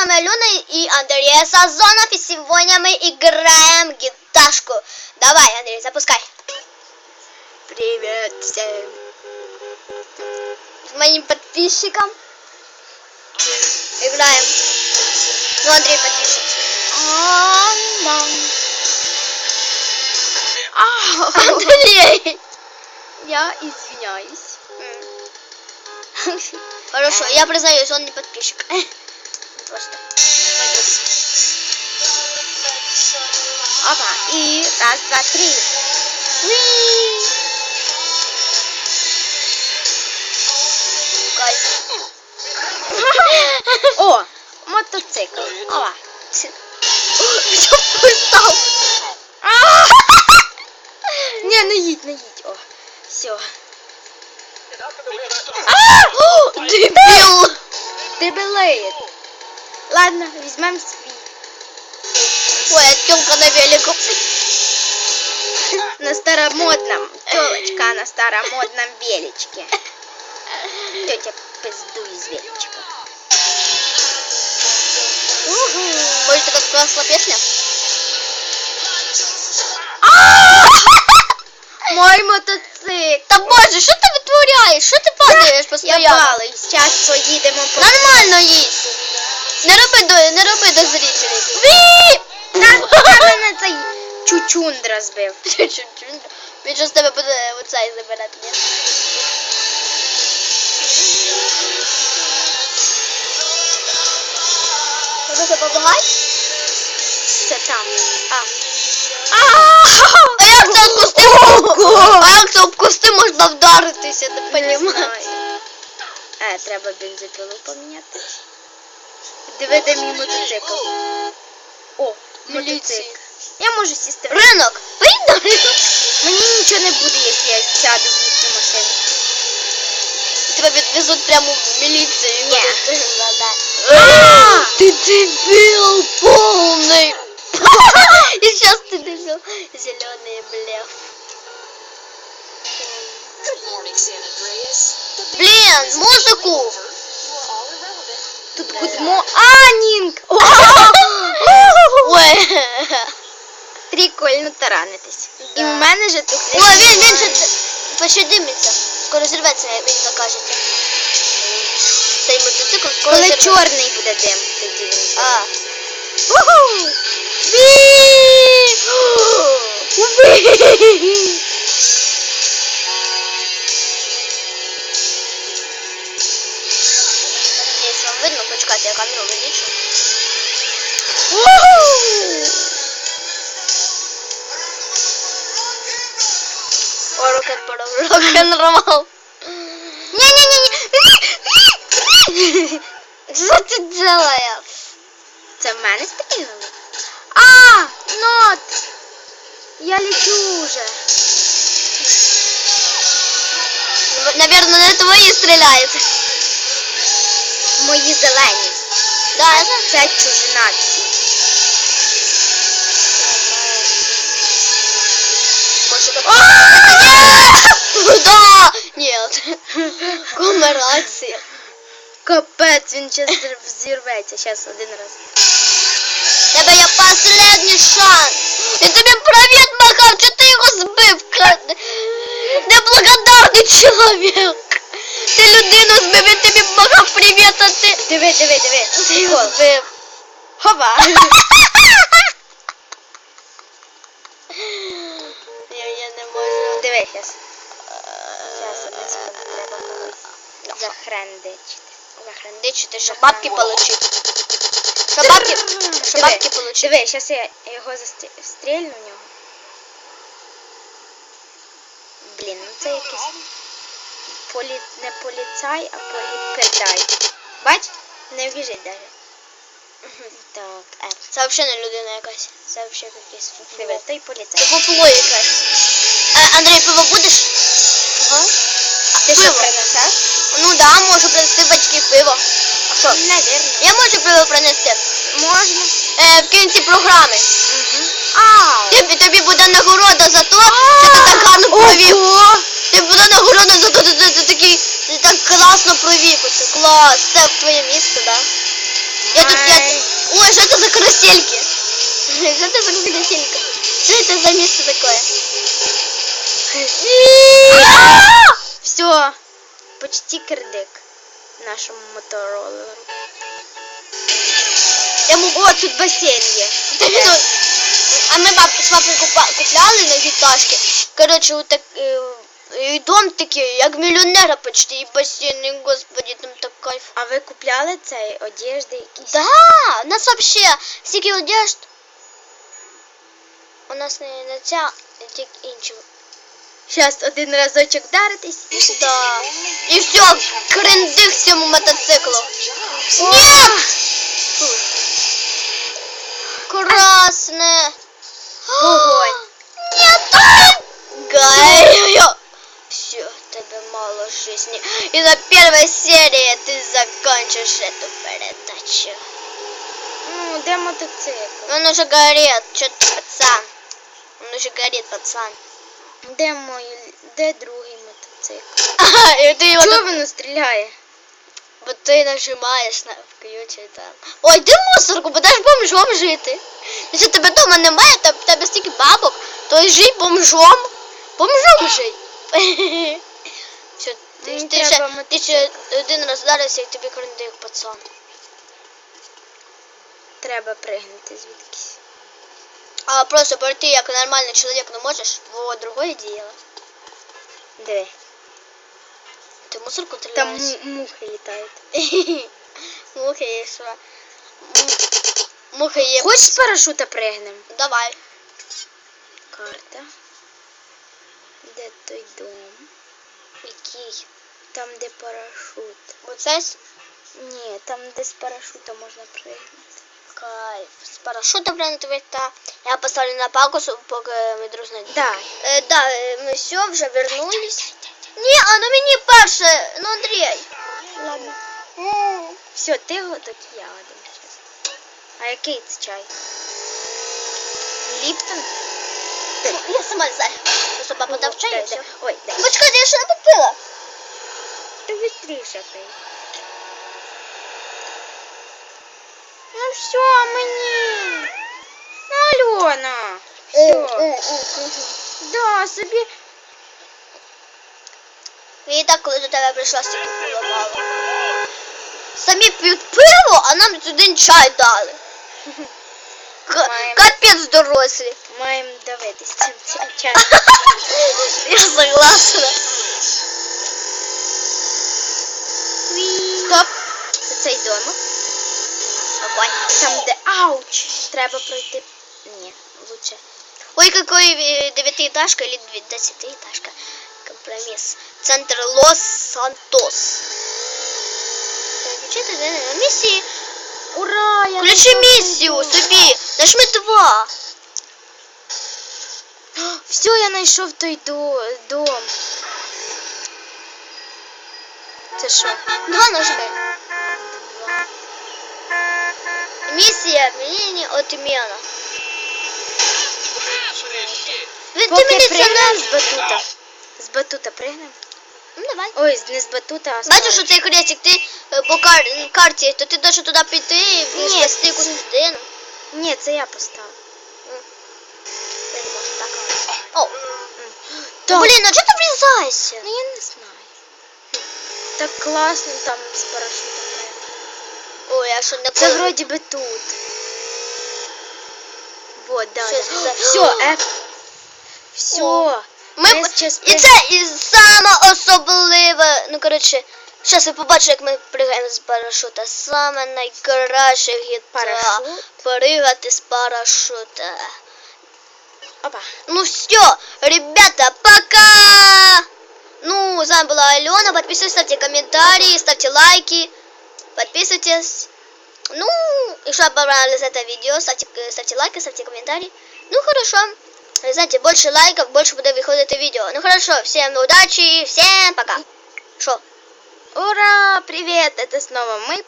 вами Алена и Андрея Сазонов, и сегодня мы играем гиташку. Давай, Андрей, запускай. Привет всем. Моим подписчикам. Играем. Ну, Андрей подпишет. Андрей! Я извиняюсь. Хорошо, я признаюсь, он не подписчик. Просто. Опа, и раз, два, три. Уи! О, мотоцикл. Опа. Що пристав? Не, не їдь, не їдь. О, все. О, Дебіл! Дебилит. Ладно, візьмем свій. Ой, а на велику. На старомодном. Телочка на старомодном величке. Тетя пизду из величка. Может, такая классная песня? Мой мотоцикл. Та боже, що ти витворяєш? Що ти падаєш Я постійно? балуюсь. Зараз поїдемо. Нормально їдь. Не роби до, не роби до зрителей. Ві! Та, мене цей чучундра збив. Він же з тебе буде оцей забирати, ні? Це побагай? Це там. А. А як це об кусти? А як це об кусти можна вдаритися, не понімаю. знаю. Е, треба бензопилу поміняти. Диви, де мій мотоцикл. О, Міліції. мотоцикл. Я можу сісти в Ринок! Вийди на ринок! Мені нічого не буде, якщо я сяду в їхню машину. Тебе відвезуть прямо в міліцію. і Ні. будуть розглядати. А! Ты дебил полный! И сейчас ты дебил. Зеленый блеф. Good morning, Тут гудмо. Анінг! Ой. Прикольно таранитись. І в мене же тут. Ой, він, він же пощадимиться. Скоро зірветься, він закажете. Цей мотоцикл скоро Коли зірветься. чорний буде дим, тоді він. А. Уху! Надеюсь, камеру увеличу. О, рок-н-ролл. Рок-н-ролл. Не-не-не. Что ты делаешь? Це в мене стріляли? А, нот! Я лечу уже. Наверное, на твои стреляет. Мої зелені. Да, я знаю. Це чужинацькі. Да! Нет. Комерация. Капець, він зараз взірветься. Зараз один раз. Тебе є последній шанс. Я тобі привіт махав, чи ти його збив? Неблагодарний чоловік. Ти людину збив, він тобі махав привіт, а ти... Диви, диви, диви. Ти його збив. Хова. Я, я не можу. Диви, зараз. Одну секунду, треба когось захрендичити. Захрандичити, щоб бабки получити. Щоб бабки, щоб бабки получити. Диви, зараз я його застрільну в нього. Блін, ну це якийсь полі... не поліцай, а політпердай. Бач? Не вбіжить даже. Так, е, Це взагалі не людина якась. Це взагалі якийсь диви, фуфло. той Це поліцай. фуфло якась. Е, Андрій, пиво будеш? Ага. Ти що принесеш? Ну да, можу принести батьків пиво. А що? Навірно. Я можу пиво принести. Можна. Е, в кінці програми. Угу. Ау. Тобі, тобі буде нагорода за те, що ти так гарно провів. Тобі буде нагорода за те, що ти, ти такий ти так класно провів. Оце клас. Це твоє місце, да? Я тут, я, Ой, что это за карусельки? Что это за каруселька? Что это за место такое? Все. Почти кирдик нашому моторолеру. Я могу О, тут басейн є. Ну, А ми баб, з папою купа- купляли на віташки. Коротше, от так, і дом такий, як мільйонера почти, і басейн, господи, там так кайф. А ви купляли цей одежди якісь? Да, у нас вообще стільки одежд. У нас не, не ця, тільки інші. Щас один разочок вдаритись. Да. І все, крендих цьому мотоциклу. Нет! Красне. Вогонь. Нет! Горю! Все, тебе мало жизни. И на первой серии ты закончишь эту передачу. Ну, де мотоцикл? Он уже горит, что ты, пацан? Он уже горит, пацан. Де мой, де другий мотоцикл? Ага, и ты его... Чого воно стріляє? Бо ти нажимаєш на включи там. Ой, йди в мусорку, будеш бомжом жити. Якщо тебе вдома немає, то в тебе стільки бабок, то й жий бомжом. Бомжом жий. Все, ти, Мені ти, треба ще, ти ще один раз вдарився і тобі крендик, пацан. Треба пригнути звідкись. А просто пройти як нормальний чоловік не можеш, во другое діло. Де? Ти мусорку Там стріляєш. му- мухи літають. Мухи є що? М- Мухи є. Хочеш з парашута пригнем? Давай. Карта. Де той дом? Який? Там, де парашут. Оце Ні, там де з парашута можна пригнути. кайф. З парашутом прям та. Я поставлю на паузу, поки ми дружно. Да. Е, да, е, ми все, вже вернулись. Ні, а ну мені перше, ну Андрій. Ладно. Все, ти готов, я один. А який це чай? Ліптон? Я сама не знаю. Просто папа дав чай і Дай, все. дай. Ой, дай. Почекайте, я ще не попила. Ти быстріше пий. Ну все, мені. Ну, Альона. Е, Все. Да, собі. І так, коли до тебе прийшла, стільки було мало. Самі п'ють пиво, а нам один чай дали. К- Маємо. Капець дорослі. Маємо дивитись цим цим чай. Я согласна. Стоп. Це цей домик. Какой? Там, де ауч. Треба пройти. Ні, лучше. Ой, какой э, девятиэтажка или две- десятиэтажка. Компромисс. Центр Лос-Сантос. Включи ти на місії. Ура! Я Включи знайшов місію той дом. собі. Нажми два. Все, я знайшов той до- дом. Це що? Два нажми. Два. Місія мені отмена. Ви, ти мені це з батута. З батута пригнем? Ну, давай. Ой, не з батута, а з Бачиш, що цей хрестик, ти по кар- карті, то ти должен туди піти і спасти якусь людину. Ні, це я поставив. Я не можу так. О, Так. блін, а чого ти врізаєшся? Ну я не знаю. Так класно там з парашутом. Ой, я що не Це вроді би тут. Вот, да, Що да. Все, е. Все. О. Ми... Щас І це і саме особливе, ну коротше, зараз ви побачите, як ми пригаємо з парашута. Саме найкраще гіта. Парашут? Пригати з парашута. Опа. Ну все, ребята, пока! Ну, с вами была Алена. Подписывайтесь, ставьте комментарии, ставьте лайки. Подписывайтесь. Ну, если вам понравилось это видео, ставьте, ставьте лайки, ставьте комментарии. Ну, хорошо. Знаете, больше лайков, больше будет выходить это видео. Ну, хорошо, всем удачи, всем пока. Шо? Ура! Привет! Это снова мы.